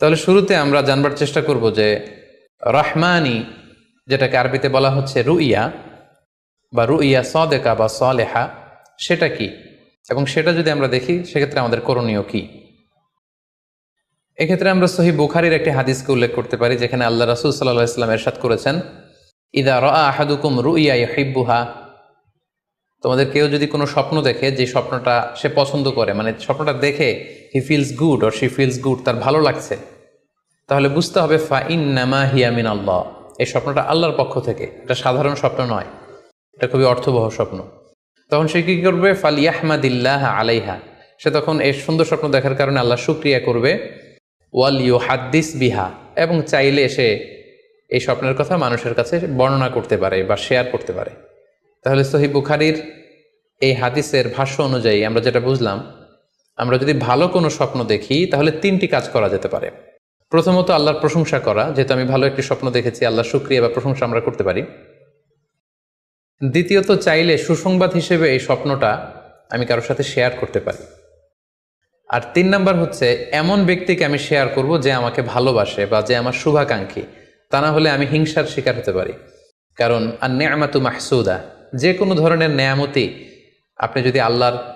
তাহলে শুরুতে আমরা জানবার চেষ্টা করব যে রহমানি, যেটাকে আরবিতে বলা হচ্ছে রুইয়া বা রুইয়া সদেকা বা সলেহা, সেটা কি? এবং সেটা যদি আমরা দেখি, সেক্ষেত্রে আমাদের করণীয় কি? এক্ষেত্রে আমরা সহি বুখারির একটি হাদিসকে উল্লেখ করতে পারি, যেখানে আল্লাহ রাসুল সাল্লাহ ইসলাম এরশাদ করেছেন, ইদা রা আহাদুকুম রুইয়া ইহিব্বুহা তোমাদের কেউ যদি কোনো স্বপ্ন দেখে, যে স্বপ্নটা সে পছন্দ করে মানে স্বপ্নটা দেখে he feels good or she feels good তার ভালো লাগছে। তাহলে বুঝতে হবে ফা ইন নামা হিয়ামিন আল্লাহ এই স্বপ্নটা আল্লাহর পক্ষ থেকে, এটা সাধারণ স্বপ্ন নয়, এটা খুবই অর্থবহ স্বপ্ন। তখন সে কী করবে? ফাল ইয়াহমাদিল্লাহ আলাইহা। সে তখন এই সুন্দর স্বপ্ন দেখার কারণে আল্লাহ শুক্রিয়া করবে। ওয়াল ইউ হাদ্দিস বিহা। এবং চাইলে সে এই স্বপ্নের কথা মানুষের কাছে বর্ণনা করতে পারে বা শেয়ার করতে পারে। তাহলে সহি বুখারির এই হাদিসের ভাষ্য অনুযায়ী আমরা যেটা বুঝলাম আমরা যদি ভালো কোনো স্বপ্ন দেখি, তাহলে তিনটি কাজ করা যেতে পারে। প্রথমত আল্লাহর প্রশংসা করা, যেহেতু আমি ভালো একটি স্বপ্ন দেখেছি আল্লাহ শুক্রিয়া বা প্রশংসা আমরা করতে পারি। দ্বিতীয়ত, চাইলে সুসংবাদ হিসেবে এই স্বপ্নটা আমি কারোর সাথে শেয়ার করতে পারি। আর তিন নাম্বার হচ্ছে, এমন ব্যক্তিকে আমি শেয়ার করব যে আমাকে ভালোবাসে বা যে আমার শুভাকাঙ্ক্ষী। তা না হলে আমি হিংসার শিকার হতে পারি। কারণ আর নেয়ামাতু মাহসুদা, যে কোনো ধরনের নেয়ামতি আপনি যদি আল্লাহর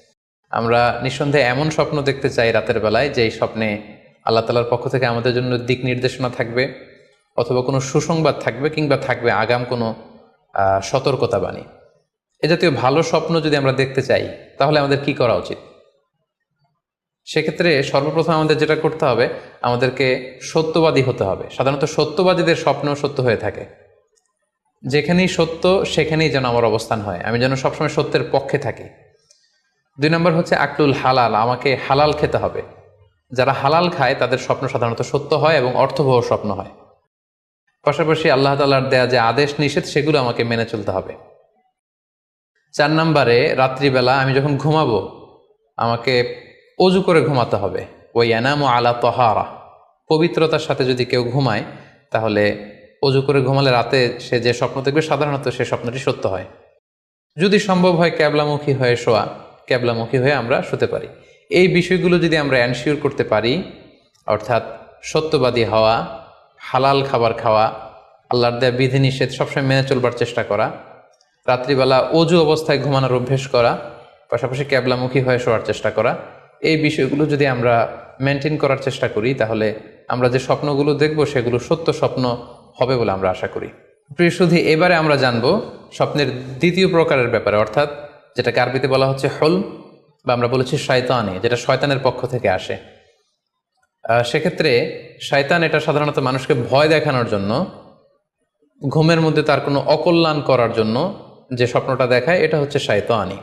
আমরা নিঃসন্দেহে এমন স্বপ্ন দেখতে চাই রাতের বেলায় যে এই স্বপ্নে আল্লাহ তালার পক্ষ থেকে আমাদের জন্য দিক নির্দেশনা থাকবে অথবা কোনো সুসংবাদ থাকবে কিংবা থাকবে আগাম কোনো সতর্কতা বাণী এ জাতীয় ভালো স্বপ্ন যদি আমরা দেখতে চাই, তাহলে আমাদের কি করা উচিত? সেক্ষেত্রে সর্বপ্রথম আমাদের যেটা করতে হবে, আমাদেরকে সত্যবাদী হতে হবে। সাধারণত সত্যবাদীদের স্বপ্ন সত্য হয়ে থাকে। যেখানেই সত্য, সেখানেই যেন আমার অবস্থান হয়। আমি যেন সবসময় সত্যের পক্ষে থাকি। দুই নম্বর হচ্ছে আকলুল হালাল, আমাকে হালাল খেতে হবে। যারা হালাল খায়, তাদের স্বপ্ন সাধারণত সত্য হয় এবং অর্থবহ স্বপ্ন হয়। পাশাপাশি আল্লাহ তালার দেয়া যে আদেশ নিষেধ, সেগুলো আমাকে মেনে চলতে হবে। চার নম্বরে, রাত্রিবেলা আমি যখন ঘুমাবো, আমাকে অজু করে ঘুমাতে হবে। ওই এনাম আলা তহারা, পবিত্রতার সাথে যদি কেউ ঘুমায়, তাহলে অজু করে ঘুমালে রাতে সে যে স্বপ্ন দেখবে, সাধারণত সে স্বপ্নটি সত্য হয়। যদি সম্ভব হয়, ক্যাবলামুখী হয়ে শোয়া। ক্যাবলামুখী হয়ে আমরা শুতে পারি। এই বিষয়গুলো যদি আমরা অ্যানশিওর করতে পারি, অর্থাৎ সত্যবাদী হওয়া, হালাল খাবার খাওয়া, আল্লাহর দেয়া বিধিনিষেধ সবসময় মেনে চলবার চেষ্টা করা, রাত্রিবেলা অজু অবস্থায় ঘুমানোর অভ্যেস করা, পাশাপাশি ক্যাবলামুখী হয়ে শোয়ার চেষ্টা করা, এই বিষয়গুলো যদি আমরা মেনটেন করার চেষ্টা করি, তাহলে আমরা যে স্বপ্নগুলো দেখব, সেগুলো সত্য স্বপ্ন হবে বলে আমরা আশা করি। প্রিয় শুধু এবারে আমরা জানব স্বপ্নের দ্বিতীয় প্রকারের ব্যাপারে, অর্থাৎ যেটাকে আরবিতে বলা হচ্ছে হল বা আমরা বলেছি শয়তানি, যেটা শয়তানের পক্ষ থেকে আসে। সেক্ষেত্রে শয়তান এটা সাধারণত মানুষকে ভয় দেখানোর জন্য, ঘুমের মধ্যে তার কোনো অকল্যাণ করার জন্য যে স্বপ্নটা দেখায়, এটা হচ্ছে শয়তানি।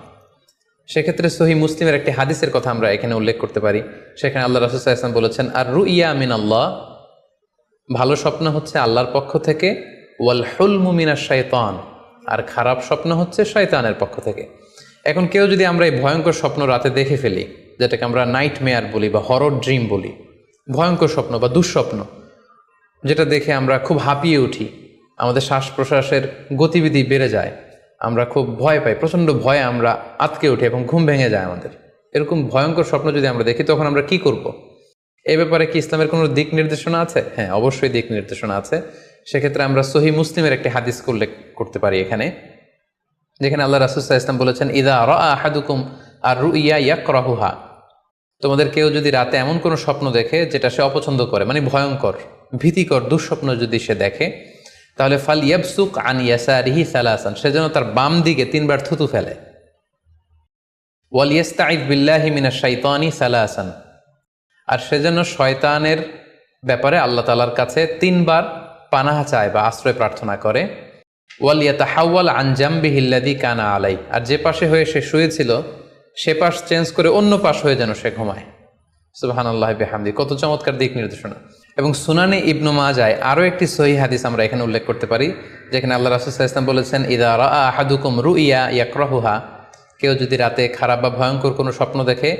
সেক্ষেত্রে সহি মুসলিমের একটি হাদিসের কথা আমরা এখানে উল্লেখ করতে পারি। সেখানে আল্লাহ রাসুসাহ ইসলাম বলেছেন আর রু ইয়া আমিন আল্লাহ ভালো স্বপ্ন হচ্ছে আল্লাহর পক্ষ থেকে ওয়াল হুল মুমিনা শয়তান আর খারাপ স্বপ্ন হচ্ছে শয়তানের পক্ষ থেকে। এখন কেউ যদি আমরা এই ভয়ঙ্কর স্বপ্ন রাতে দেখে ফেলি, যেটাকে আমরা নাইট মেয়ার বলি বা হরর ড্রিম বলি, ভয়ঙ্কর স্বপ্ন বা দুঃস্বপ্ন, যেটা দেখে আমরা খুব হাঁপিয়ে উঠি, আমাদের শ্বাস প্রশ্বাসের গতিবিধি বেড়ে যায়, আমরা খুব ভয় পাই, প্রচণ্ড ভয়ে আমরা আতকে উঠি এবং ঘুম ভেঙে যায় আমাদের। এরকম ভয়ঙ্কর স্বপ্ন যদি আমরা দেখি, তখন আমরা কি করব। এ ব্যাপারে কি ইসলামের কোনো দিক নির্দেশনা আছে? হ্যাঁ অবশ্যই দিক নির্দেশনা আছে। সেক্ষেত্রে আমরা সহি মুসলিমের একটি হাদিস উল্লেখ করতে পারি এখানে। যেখানে আল্লাহ রাসুসাহ ইসলাম বলেছেন, ইদা র আহাদুকুম আর রু ইয়া ইয়াক রাহুহা তোমাদের কেউ যদি রাতে এমন কোনো স্বপ্ন দেখে যেটা সে অপছন্দ করে মানে ভয়ঙ্কর, ভীতিকর, দুঃস্বপ্ন যদি সে দেখে, তাহলে ফাল ইয়াবসুক আন ইয়াসারিহি সালাসান, সে যেন তার বাম দিকে তিনবার থুতু ফেলে। ওয়াল ইয়াস্তাইদ বিল্লাহি মিনা শাইতানি সালাসান, আর সে যেন শয়তানের ব্যাপারে আল্লাহ তালার কাছে তিনবার পানাহা চায় বা আশ্রয় প্রার্থনা করে। ওয়াল ইয়াতাহাওয়াল আনজাম্বি হিল্লাদি কানা আলাই আর যে পাশে হয়ে সে শুয়েছিল, সে পাশ চেঞ্জ করে অন্য পাশ হয়ে যেন সে ঘুমায়। সুবাহান আল্লাহ বেহামদি, কত চমৎকার দিক নির্দেশনা। এবং সুনানি ইবনু মাজায় আরও একটি সহি হাদিস আমরা এখানে উল্লেখ করতে পারি, যেখানে আল্লাহ রাসুল ইসলাম বলেছেন, ইদা আহাদুকুম রু ইয়া ইয়াকরাহুহা কেউ যদি রাতে খারাপ বা ভয়ঙ্কর কোনো স্বপ্ন দেখে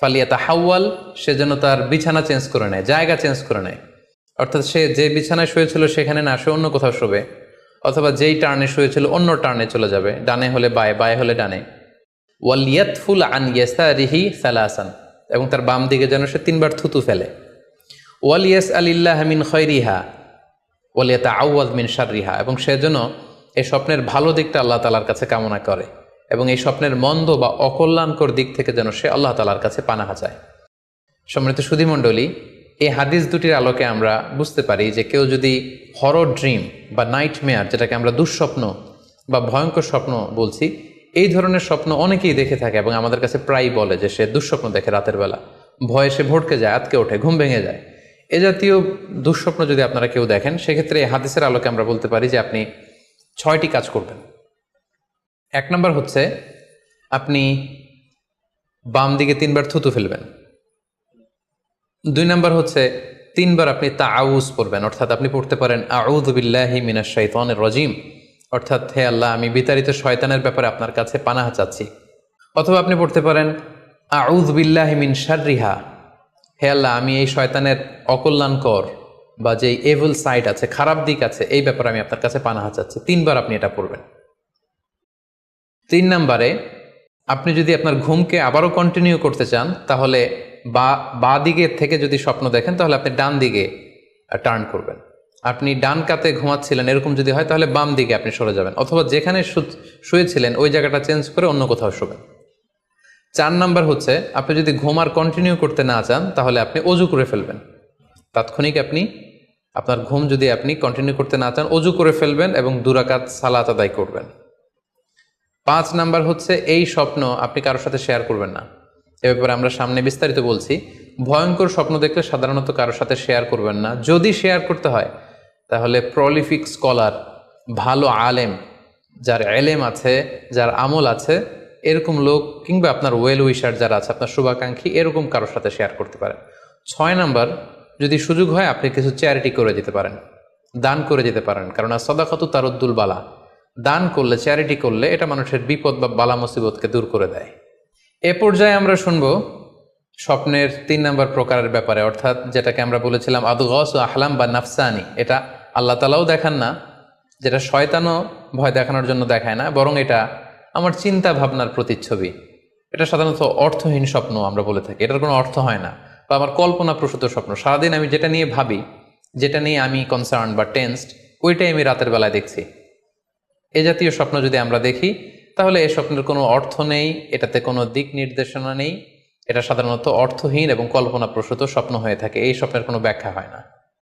ফালিয়া তাহাওয়াল সে যেন তার বিছানা চেঞ্জ করে নেয়, জায়গা চেঞ্জ করে নেয়। অর্থাৎ সে যে বিছানায় শুয়েছিল সেখানে না, সে অন্য কোথাও শোবে। অথবা যেই টার্নে শুয়েছিল অন্য টার্নে চলে যাবে, ডানে হলে বায়ে বায়ে হলে ডানে। ওয়ালিয়াতফুল আন ইয়াস্তারিহি সালাসান, এবং তার বাম দিকে যেন সে তিনবার থুতু ফেলে। ওয়ালিয়াস আলিল্লাহ মিন খৈরিহা ওয়ালিয়াতা আউয়াদ মিন শাররিহা, এবং সে যেন এই স্বপ্নের ভালো দিকটা আল্লাহ তালার কাছে কামনা করে, এবং এই স্বপ্নের মন্দ বা অকল্যাণকর দিক থেকে যেন সে আল্লাহ তালার কাছে পানাহা চায়। সম্মানিত সুধীমণ্ডলী এই হাদিস দুটির আলোকে আমরা বুঝতে পারি যে কেউ যদি হরর ড্রিম বা নাইট মেয়ার যেটাকে আমরা দুঃস্বপ্ন বা ভয়ঙ্কর স্বপ্ন বলছি, এই ধরনের স্বপ্ন অনেকেই দেখে থাকে এবং আমাদের কাছে প্রায়ই বলে যে সে দুঃস্বপ্ন দেখে রাতের বেলা। ভয়ে সে ভটকে যায়, আতকে ওঠে, ঘুম ভেঙে যায়। এ জাতীয় দুঃস্বপ্ন যদি আপনারা কেউ দেখেন, সেক্ষেত্রে এই হাদিসের আলোকে আমরা বলতে পারি যে আপনি ছয়টি কাজ করবেন। এক নম্বর হচ্ছে, আপনি বাম দিকে তিনবার থুতু ফেলবেন। দুই নম্বর হচ্ছে, তিনবার আপনি তা আউজ পড়বেন। অর্থাৎ আপনি পড়তে পারেন আউদ বিল্লাহি মিনাশ শৈতানের রজিম। অর্থাৎ, হে আল্লাহ, আমি বিতাড়িত শয়তানের ব্যাপারে আপনার কাছে পানাহা চাচ্ছি। অথবা আপনি পড়তে পারেন আউদ বিল্লাহি মিন শাররিহা। হে আল্লাহ, আমি এই শয়তানের অকল্যাণকর বা যে এভেল সাইড আছে, খারাপ দিক আছে, এই ব্যাপারে আমি আপনার কাছে পানাহা চাচ্ছি। তিনবার আপনি এটা পড়বেন। তিন নম্বরে, আপনি যদি আপনার ঘুমকে আবারও কন্টিনিউ করতে চান, তাহলে বা বা দিকের থেকে যদি স্বপ্ন দেখেন, তাহলে আপনি ডান দিকে টার্ন করবেন। আপনি ডান কাতে ঘুমাচ্ছিলেন, এরকম যদি হয়, তাহলে বাম দিকে আপনি সরে যাবেন। অথবা যেখানে শুয়েছিলেন, ওই জায়গাটা চেঞ্জ করে অন্য কোথাও শোবেন। চার নাম্বার হচ্ছে, আপনি যদি ঘুম আর কন্টিনিউ করতে না চান, তাহলে আপনি অজু করে ফেলবেন। তাৎক্ষণিক আপনি, আপনার ঘুম যদি আপনি কন্টিনিউ করতে না চান, অজু করে ফেলবেন এবং দুরাকাত সালাত আদায় করবেন। পাঁচ নাম্বার হচ্ছে, এই স্বপ্ন আপনি কারোর সাথে শেয়ার করবেন না। এ ব্যাপারে আমরা সামনে বিস্তারিত বলছি। ভয়ঙ্কর স্বপ্ন দেখলে সাধারণত কারোর সাথে শেয়ার করবেন না। যদি শেয়ার করতে হয়, তাহলে প্রলিফিক স্কলার ভালো আলেম, যার এলেম আছে, যার আমল আছে, এরকম লোক কিংবা আপনার ওয়েল উইশার যারা আছে, আপনার শুভাকাঙ্ক্ষী, এরকম কারোর সাথে শেয়ার করতে পারেন। ছয় নাম্বার, যদি সুযোগ হয়, আপনি কিছু চ্যারিটি করে যেতে পারেন। দান করে যেতে পারেন। কারণ সদাকত তারুদ্দুল বালা। দান করলে চ্যারিটি করলে, এটা মানুষের বিপদ বা বালা মুসিবতকে দূর করে দেয়। এ পর্যায়ে আমরা শুনব স্বপ্নের তিন নম্বর প্রকারের ব্যাপারে, অর্থাৎ যেটাকে আমরা বলেছিলাম আদগস ও আহলাম বা নাফসানি। এটা আল্লাহ তালাও দেখান না, যেটা শয়তানও ভয় দেখানোর জন্য দেখায় না, বরং এটা আমার চিন্তা ভাবনার প্রতিচ্ছবি। এটা সাধারণত অর্থহীন স্বপ্ন আমরা বলে থাকি, এটার কোনো অর্থ হয় না, বা আমার কল্পনা প্রসূত স্বপ্ন। সারাদিন আমি যেটা নিয়ে ভাবি, যেটা নিয়ে আমি কনসার্ন বা টেন্সড ওইটাই আমি রাতের বেলায় দেখছি। এ জাতীয় স্বপ্ন যদি আমরা দেখি তাহলে এই স্বপ্নের কোনো অর্থ নেই, এটাতে কোনো দিক নির্দেশনা নেই। এটা সাধারণত অর্থহীন এবং কল্পনাপ্রসূত স্বপ্ন হয়ে থাকে, এই স্বপ্নের কোনো ব্যাখ্যা হয় না।